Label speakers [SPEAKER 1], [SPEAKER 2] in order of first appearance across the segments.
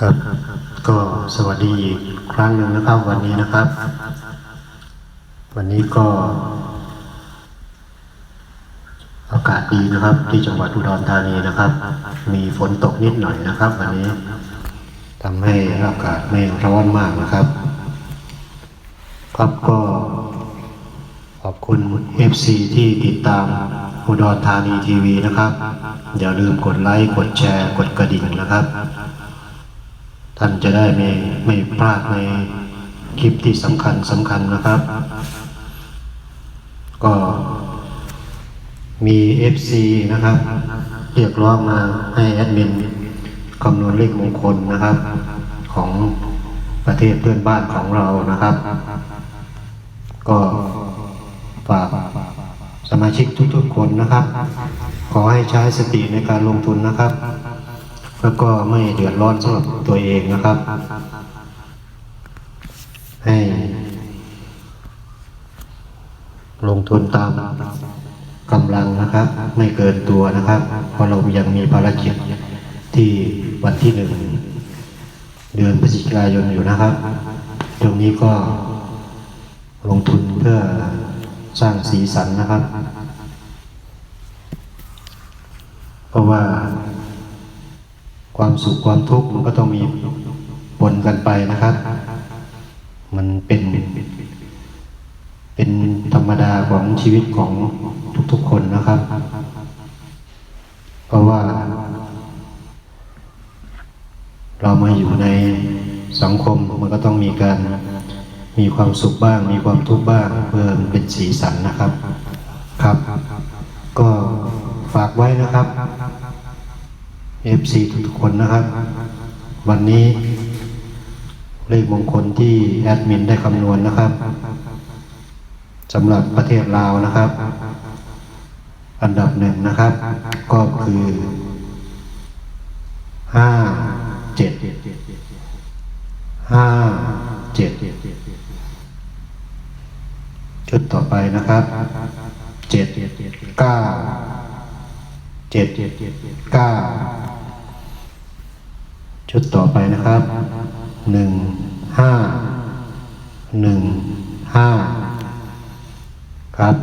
[SPEAKER 1] ครับ ก็สวัสดีอีกครั้งหนึ่งนะครับ วันนี้นะครับ วันนี้ก็ อากาศดีนะครับ ที่จังหวัดอุดรธานีนะครับ มีฝนตกนิดหน่อยนะครับ วันนี้ทำให้อากาศไม่ร้อนมากนะครับ ครับก็ขอบคุณ FC ที่ติดตามอุดรธานีทีวีนะครับ อย่าลืมกดไลค์ กดแชร์ กดกระดิ่งนะครับ ท่านจะได้ไม่ไม่พลาดในคลิปที่สำคัญสำคัญนะครับ ก็มี FC นะครับ เรียกร้องมาให้แอดมินคำนวณเลขมงคลนะครับ ของประเทศเพื่อนบ้านของเรานะครับ ก็ฝากสมาชิกทุกๆคนนะครับ ขอให้ใช้สติในการลงทุนนะครับ แล้วก็ไม่เดือดร้อนสำหรับตัวเองนะครับ ให้ลงทุนตามกำลังนะครับ ไม่เกินตัวนะครับ เพราะเรายังมีภารกิจที่วันที่หนึ่งเดือนพฤศจิกายนอยู่นะครับ ตรงนี้ก็ลงทุนเพื่อสร้างสีสันนะครับ เพราะว่า ความสุขความทุกข์มันก็ต้องมีปนกันไปนะครับ มันเป็นเป็นธรรมดาของชีวิตของทุกๆคนนะครับ เพราะว่า เรามาอยู่ในสังคมมันก็ต้องมีการมีความสุขบ้าง มีความทุกข์บ้างเพื่อเป็นสีสันนะครับครับ ก็ฝากไว้นะครับ FC ทุกๆคนนะครับ วันนี้เลขมงคลที่แอดมินได้คำนวณนะครับสำหรับประเทศลาวนะครับ อันดับหนึ่งนะครับ ก็คือห้าเจ็ดห้าเจ็ดชุดต่อไปนะครับเจ็ดเก้าเจ็ดเก้า ชุดต่อไปนะครับหนึ่งห้าหนึ่งห้าครับ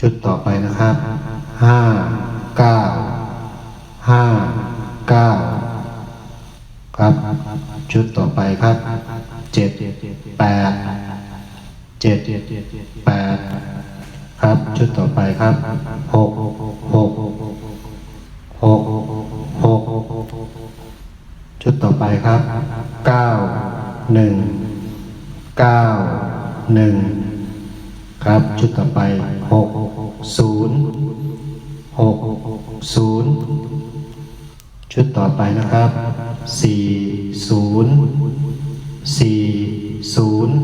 [SPEAKER 1] ชุดต่อไปนะครับห้าเก้าห้าเก้าครับ ชุดต่อไปครับเจ็ดแปดเจ็ดแปดครับ ชุดต่อไปครับหกหกหกหก ชุดต่อไปครับ เก้าหนึ่งเก้าหนึ่งครับ ชุดต่อไปหกศูนย์หกศูนย์ชุดต่อไปนะครับสี่ศูนย์สี่ศูนย์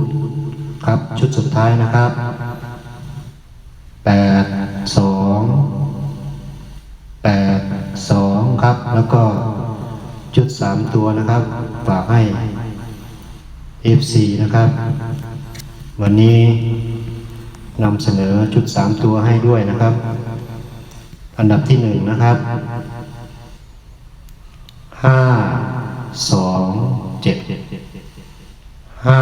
[SPEAKER 1] ครับ ชุดสุดท้ายนะครับ แล้วก็ชุดสามตัวนะครับ ฝากให้ FC นะครับ วันนี้นำเสนอชุดสามตัวให้ด้วยนะครับ อันดับที่หนึ่งนะครับห้าสองเจ็ดห้า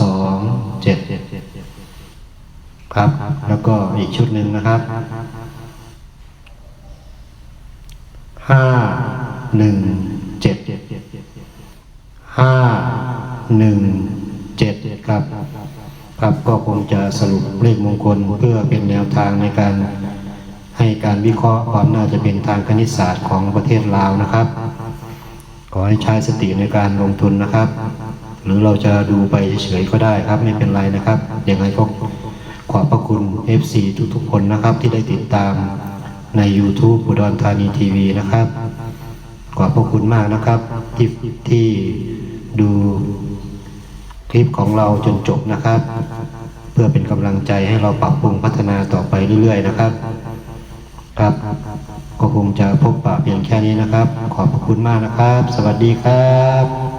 [SPEAKER 1] สองเจ็ดครับ แล้วก็อีกชุดหนึ่งนะครับห้า หนึ่งเจ็ดห้าหนึ่งเจ็ดครับครับก็คงจะสรุปเลขมงคลเพื่อเป็นแนวทางในการให้การวิเคราะห์ความน่าจะเป็นทางคณิตศาสตร์ของประเทศลาวนะครับ ขอให้ใช้สติในการลงทุนนะครับ หรือเราจะดูไปเฉยๆก็ได้ครับไม่เป็นไรนะครับยังไงก็ขอบพระคุณ FC ทุกๆคนนะครับที่ได้ติดตามใน YouTube อุดรธานีทีวีนะครับ ขอบพระคุณมากนะครับที่ที่ดูคลิปของเราจนจบนะครับ เพื่อเป็นกำลังใจให้เราปรับปรุงพัฒนาต่อไปเรื่อย ๆ นะครับ ครับ ก็คงจะพบปะเพียงแค่นี้นะครับ ขอบพระคุณมากนะครับ สวัสดีครับ